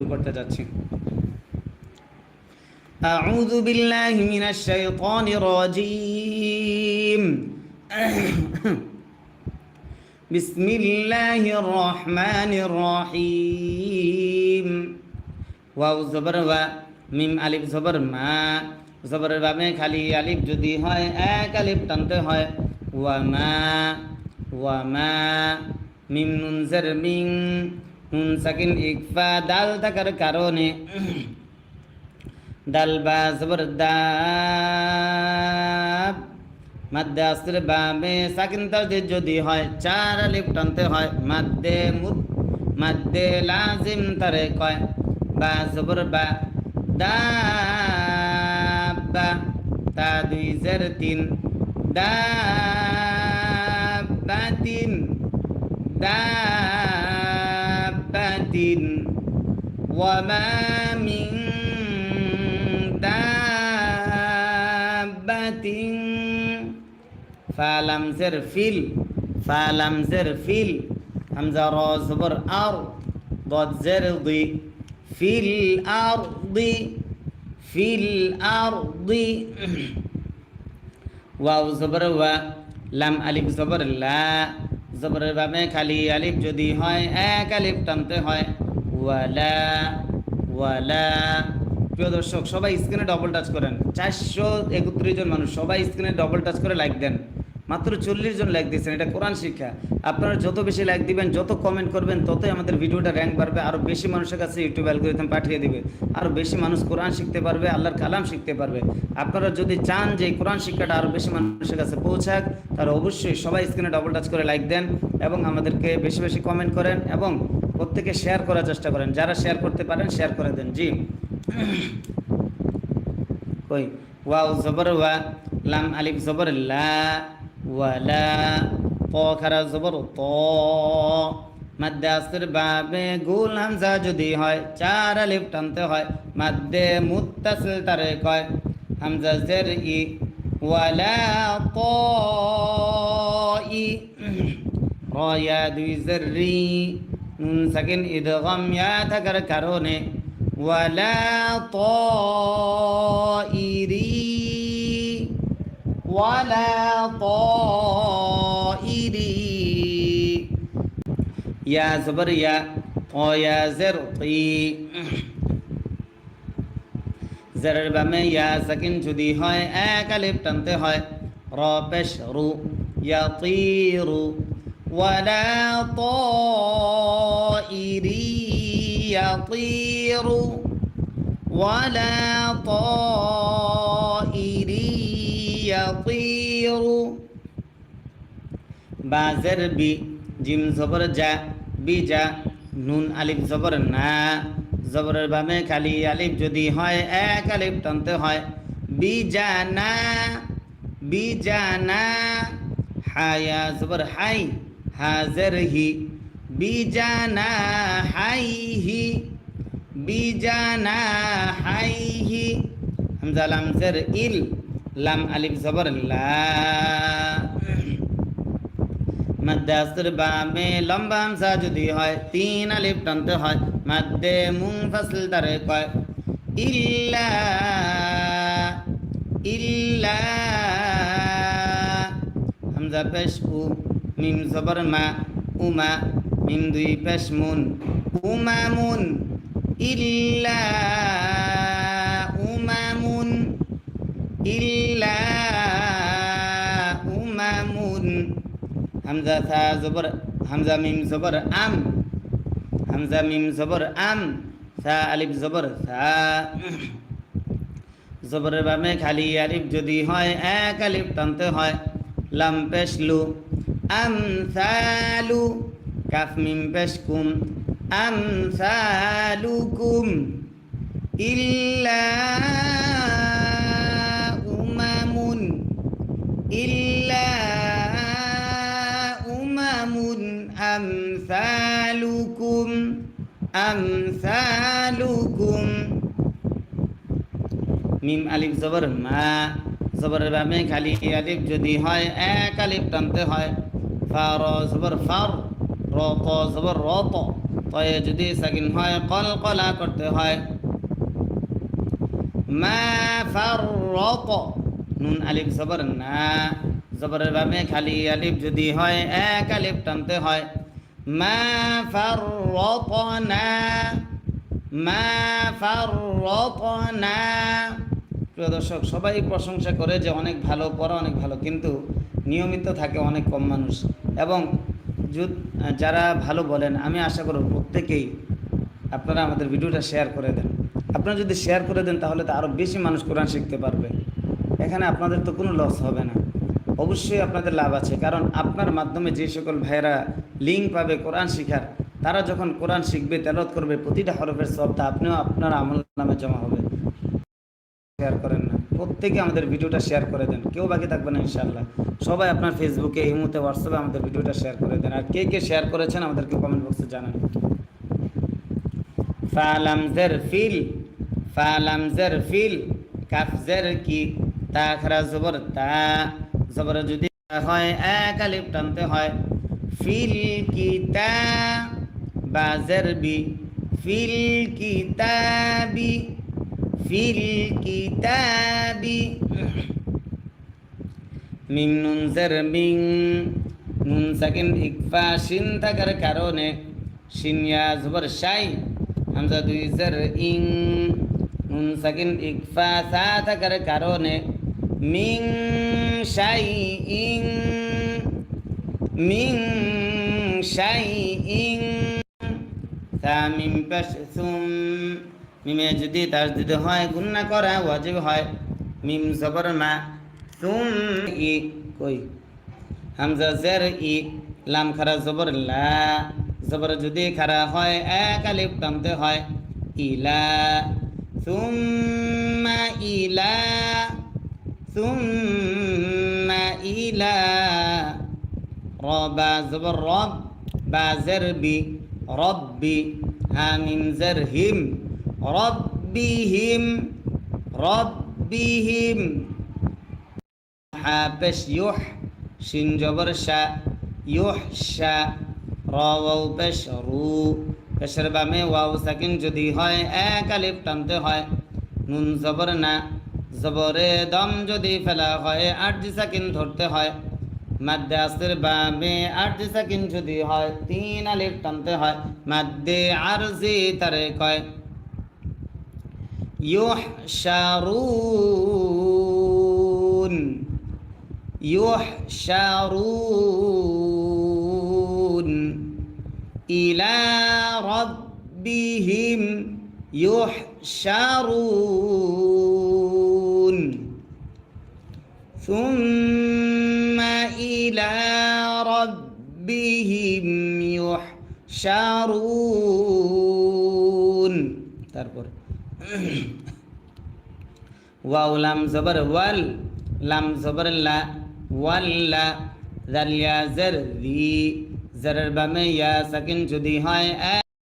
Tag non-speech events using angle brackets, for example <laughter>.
করতে যাচ্ছি أعوذ بالله من الشيطان الرجيم بسم الله الرحمن الرحيم ওয়াও জবর ওয়া মিম আলিফ জবর মা জবরের বাবে খালি আলিফ যদি হয় এক আলিফ টানতে হয় ওয়া মা ওয়া মা মিম নুন জের মিং নুন সাকিন ইকফা, দাল থাকার কারণে। দাল বা জবর দাব। মাদ্দে আসর বাবে সাকিন তাজদিদ যদি হয়, চার আলিফ টানতে হয়। মাদ্দে মুদ, মাদ্দে লাজিম তারে কয়। বা জবর বা দাব্বা তা দুই জের তিন। দাব্বাতিন دابة وما من دابة. فلم زر فيل فلم زر فيل. همزة را زبر أرض ضد زر في الأرض في الأرض. <clears throat> واو زبر و لم ألف زبر لا. জবরের বাবে খালি আলিফ যদি হয়, এক আলিফ টানতে হয়। ওয়ালা ওয়ালা। প্রিয় দর্শক, সবাই স্ক্রিনে ডবল টাচ করেন। চারশো একত্রিশ জন মানুষ সবাই স্ক্রিনে ডবল টাচ করে লাইক দেন। মাত্র চল্লিশ জন লাইক দিয়েছেন, এটা কোরআন শিক্ষা। আপনারা যত বেশি লাইক দিবেন, যত কমেন্ট করবেন, ততই আমাদের ভিডিওটা র্যাঙ্ক বাড়বে আরও বেশি মানুষের কাছে ইউটিউব অ্যালগোরিদম পাঠিয়ে দিবে। আরও বেশি মানুষ কোরআন শিখতে পারবে, আল্লাহর কালাম শিখতে পারবে। আপনারা যদি চান যে কোরআন শিক্ষাটা আরও বেশি মানুষের কাছে পৌঁছাক, তাহলে অবশ্যই সবাই স্ক্রিনে ডবল টাচ করে লাইক দেন এবং আমাদেরকে বেশি বেশি কমেন্ট করেন এবং প্রত্যেকে শেয়ার করার চেষ্টা করেন। যারা শেয়ার করতে পারেন শেয়ার করে দেন। জি। <clears throat> কই? ওয়াও, জবর ওয়া। লাম আলিফ জবর লা ওয়ালা ত খারা জবর ত। মাদ্রাসের বাবে গুল হামজা যদি হয়, চার আলিফ টানতে হয়, মাদ্দে মুত্তাসিল তারে কয়, হামজা জের ই ওয়ালা প ই। রয়া দুই জের রি, নুন সাকিন ইদগম ইয়া থাকার কারণে ওয়ালা ত ই রি। ولا طائري يا زبر يا طيا زرطي জেরের বামে ইয়া সাকিন যদি হয় এক আলিফ টানতে হয় র পেশ রু ইয়াতিরু ওয়ালা طائري يطير ولا طائر يطير বাজের বি জিম জবর যা বি যা নুন আলিফ জবর না জবরের বামে খালি আলিফ যদি হয় এক আলিফ টানতে হয় বিজানা বিজানা হায়া জবর হাই হাজর হি বিজানা হাইহি বিজানা হাইহি হামজা লাম জের ইল লাম আলিফ জবর লা। মাদ্দে বামে লম্বা হামজা যদি হয়, তিন আলিফ টানতে হয়। মাদ্দে মুং ফাসল তারে কয়, ইল্লা ইল্লা। হামজা পেশ উ, মিম জবর মা, উমা, মিম দুই পেশ মুন উমামুন ইল্লা উমামুন ইল্লা হামজা আম। হামজা মিম আম আলিফ খালি আলিফ যদি হয়, এক আলিফ টানতে হয়। লাম পেশলু আম সালু কাফ মিম পেশকুম আম সালুকুম ইল্লা আমসালুকুম মিম আলিফ জবর মা জবরের বামে খালি আলিফ যদি হয় এক আলিফ টানতে হয়। ফা, র জবর ফার র ত জবর র ত তয়ে যদি সাকিন হয়, কল, কলা করতে হয়। মা ফাররাত নুন আলিফ জবর না। জবরের বামে খালি আলিফ যদি হয়, এক আলিফ টানতে হয়। মা ফাররাতনা মা ফাররাতনা। প্রিয় দর্শক, সবাই প্রশংসা করে যে অনেক ভালো পড়া অনেক ভালো, কিন্তু নিয়মিত থাকে অনেক কম মানুষ। এবং যারা ভালো বলেন, আমি আশা করব প্রত্যেকেই আপনারা আমাদের ভিডিওটা শেয়ার করে দেন। আপনারা যদি শেয়ার করে দেন, তাহলে তো আরও বেশি মানুষ কোরআন শিখতে পারবে। এখানে আপনাদের তো কোনো লস হবে না। অবশ্যই আপনাদের লাভ আছে। কারণ আপনার মাধ্যমে যে সকল ভাইয়েরা লিঙ্ক পাবে কোরআন শিখার, তারা যখন কোরআন শিখবে তেলত করবে, প্রতিটা হরফের শব্দ আপনিও আপনার আমল নামে জমা হবে। শেয়ার করেন না। প্রত্যেকে আমাদের ভিডিওটা শেয়ার করে দেন। কেউ বাকি থাকবে না ইনশাল্লাহ সবাই আপনার ফেসবুকে এই মুহূর্তে হোয়াটসঅ্যাপে আমাদের ভিডিওটা শেয়ার করে দেন। আর কে কে শেয়ার করেছেন আমাদেরকে কমেন্ট বক্সে জানান। ফালাম জের ফিল, ফালাম জের ফিল, কাফ জের কি তা খারা জবর তা। জবর যদি হয়, এক আলিফ টানতে হয়। ফিল কি তা বা জের বি ফিল কিতাবি ফিল কিতাবি। মিং নুন জের মিং, নুন সাকিন ইকফা শিন থাকার কারণে শিনিয়া জবর শাই হামজা দুই জের ইং, নুন সাকিন ইকফা সা থাকার কারণে মিং শাই ইং, মিং শাই ইং। তামিম পেশ সুম মিমে যদি তাসদিদ হয়, গুন্না করা ওয়াজিব হয়। মিম জবর মা, সুম ই, কই? হামজা জের ই, লাম খারা জবর লা। জবর যদি খারা হয়, এক আলিফ টানতে হয়। ইলা সুম্মা ইলা। রব বা জের বি রব্বি হামিম জের হিম রব্বিহিম রব্বিহিম হাপেশ ইউহ শিন জবর শা ইউহ শা রাও পেশ রু পেশের বামে ওয়াও সাকিন যদি হয় এক আলিফ টানতে হয় নুন জবর না জবরে দম যদি ফেলা হয় আট সাকিন ধরতে হয় মাদ্দে আসের বামে আট সাকিন যদি হয় তিন আলিফ টানতে হয় মাদ্দে আরজি তারে কয় يحشرون يحشرون إلى ربهم يحشرون ثم إلى ربهم يحشرون তারপর ওয়াও লাম জবর ওয়াল লাম জবর লা ওয়াল্লা জালিয়া জের দি জেরের বামে ইয়া সাকিন যদি হয়